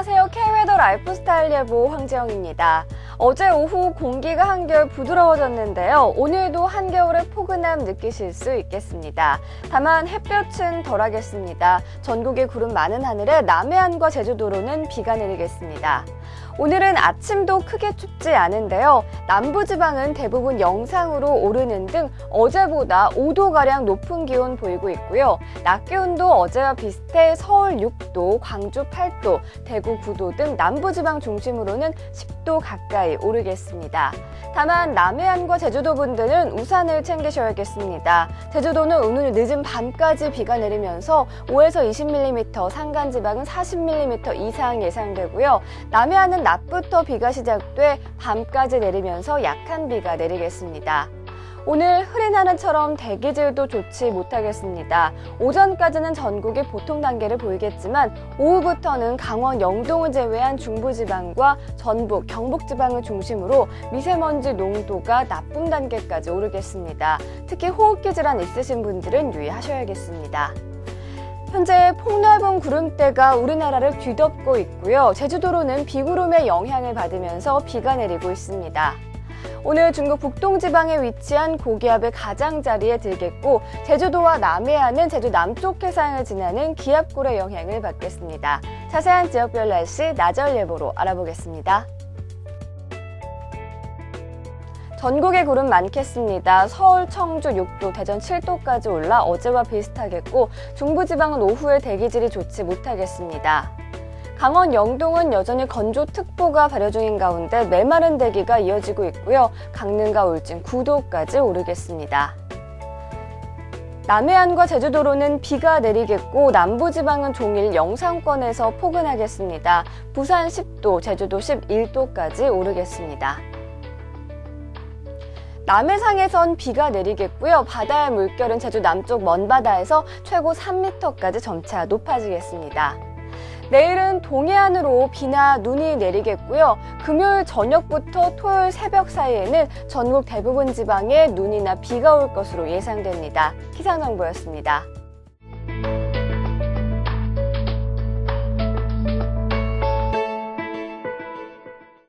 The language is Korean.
안녕하세요. K-웨더 라이프스타일 예보 황재영입니다. 어제 오후 공기가 한결 부드러워졌는데요. 오늘도 한겨울의 포근함 느끼실 수 있겠습니다. 다만 햇볕은 덜하겠습니다. 전국의 구름 많은 하늘에 남해안과 제주도로는 비가 내리겠습니다. 오늘은 아침도 크게 춥지 않은데요. 남부지방은 대부분 영상으로 오르는 등 어제보다 5도가량 높은 기온 보이고 있고요. 낮 기온도 어제와 비슷해 서울 6도, 광주 8도, 대구 9도 등 남부지방 중심으로는 10도 가까이 오르겠습니다. 다만 남해안과 제주도 분들은 우산을 챙기셔야겠습니다. 제주도는 오늘 늦은 밤까지 비가 내리면서 5에서 20mm, 산간 지방은 40mm 이상 예상되고요. 남해안은 낮부터 비가 시작돼 밤까지 내리면서 약한 비가 내리겠습니다. 오늘 흐린 하늘처럼 대기질도 좋지 못하겠습니다. 오전까지는 전국이 보통 단계를 보이겠지만 오후부터는 강원 영동을 제외한 중부지방과 전북, 경북지방을 중심으로 미세먼지 농도가 나쁨 단계까지 오르겠습니다. 특히 호흡기 질환 있으신 분들은 유의하셔야겠습니다. 현재 폭넓은 구름대가 우리나라를 뒤덮고 있고요. 제주도로는 비구름의 영향을 받으면서 비가 내리고 있습니다. 오늘 중국 북동지방에 위치한 고기압의 가장자리에 들겠고 제주도와 남해안은 제주 남쪽 해상을 지나는 기압골의 영향을 받겠습니다. 자세한 지역별 날씨 나절 예보로 알아보겠습니다. 전국에 구름 많겠습니다. 서울, 청주 6도, 대전 7도까지 올라 어제와 비슷하겠고 중부지방은 오후에 대기질이 좋지 못하겠습니다. 강원 영동은 여전히 건조특보가 발효 중인 가운데 메마른 대기가 이어지고 있고요. 강릉과 울진 9도까지 오르겠습니다. 남해안과 제주도로는 비가 내리겠고 남부지방은 종일 영상권에서 포근하겠습니다. 부산 10도, 제주도 11도까지 오르겠습니다. 남해상에선 비가 내리겠고요. 바다의 물결은 제주 남쪽 먼바다에서 최고 3m까지 점차 높아지겠습니다. 내일은 동해안으로 비나 눈이 내리겠고요. 금요일 저녁부터 토요일 새벽 사이에는 전국 대부분 지방에 눈이나 비가 올 것으로 예상됩니다. 기상정보였습니다.